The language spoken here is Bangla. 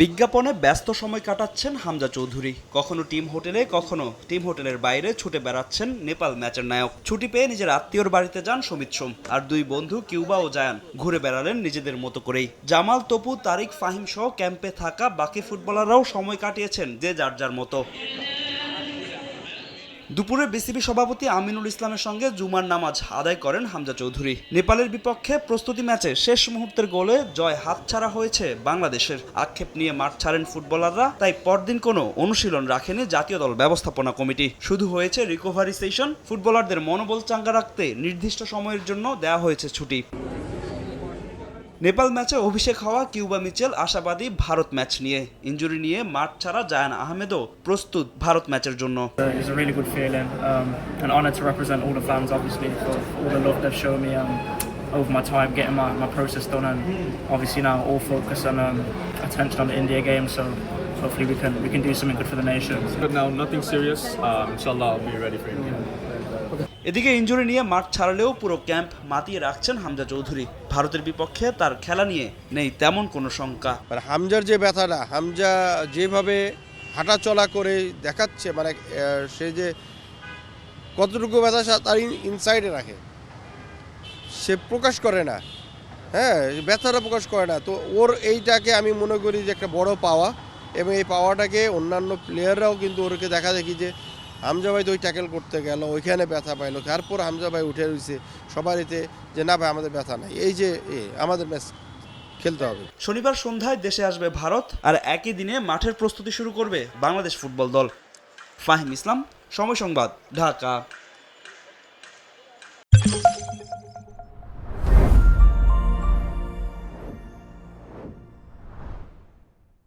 বিজ্ঞাপনে ব্যস্ত সময় কাটাচ্ছেন হামজা চৌধুরী। কখনো টিম হোটেলে, কখনো টিম হোটেলের বাইরে ছুটে বেড়াচ্ছেন নেপাল ম্যাচের নায়ক। ছুটি পেয়ে নিজের আত্মীয়র বাড়িতে যান সমিত সোম আর দুই বন্ধু কিউবা ও জায়ান ঘুরে বেড়ালেন নিজেদের মতো করেই। জামাল, তপু, তারিক, ফাহিম সহ ক্যাম্পে থাকা বাকি ফুটবলাররাও সময় কাটিয়েছেন যে যার যার মতো। দুপুরে বিসিবি সভাপতি আমিনুল ইসলামের সঙ্গে জুমার নামাজ আদায় করেন হামজা চৌধুরী। নেপালের বিপক্ষে প্রস্তুতি ম্যাচে শেষ মুহূর্তের গোলে জয় হাতছাড়া হয়েছে বাংলাদেশের। আক্ষেপ নিয়ে মাঠ ছাড়েন ফুটবলাররা, তাই পরদিন কোনো অনুশীলন রাখেনি জাতীয় দল ব্যবস্থাপনা কমিটি। শুধু হয়েছে রিকভারি সেশন ফুটবলারদের মনোবল চাঙ্গা রাখতে নির্দিষ্ট সময়ের জন্য দেওয়া হয়েছে ছুটি। নেপাল ম্যাচে অভিষেক হওয়া কিউবা মিচেল আশাবাদী ভারত ম্যাচ নিয়ে ইঞ্জুরি নিয়ে মাঠ ছাড়া জায়ান আহমেদও প্রস্তুত ভারত ম্যাচের জন্য Uh. Um, um, over my time getting my, my process done. And obviously now all focus and um, attention on the India game. So hopefully we can we can do something good for the nation. But now nothing serious. Um, inshallah, I'll be ready for India. এদিকে ইঞ্জুরি নিয়ে মাঠ ছাড়লেও পুরো ক্যাম্প মাতিয়ে রাখছেন হামজা চৌধুরী। ভারতের বিপক্ষে তার খেলা নিয়ে নেই তেমন কোনো শঙ্কা। হামজার যে ব্যথাটা, হামজা যেভাবে হাঁটাচলা করে দেখাচ্ছে মানে সে যে কতটুকু ব্যথা তার ইনসাইডে রাখে। সে প্রকাশ করে না। হ্যাঁ ব্যথাটা প্রকাশ করে না। তো ওর এইটাকে আমি মনে করি যে একটা বড় পাওয়া এবং এই পাওয়াটাকে অন্যান্য প্লেয়াররাও কিন্তু ওরকে দেখা দেখি যে হামজা ভাই তো ওই ট্যাকেল করতে গেল, ওইখানে ব্যথা পাইলো, তারপর হামজা ভাই উঠে রয়েছে সবার এতে যে, না ভাই, আমাদের ব্যথা নাই। এই যে আমাদের ম্যাচ খেলতে হবে। শনিবার সন্ধ্যায় দেশে আসবে ভারত আর একই দিনে মাঠের প্রস্তুতি শুরু করবে বাংলাদেশ ফুটবল দল। ফাহিম ইসলাম, সময় সংবাদ, ঢাকা।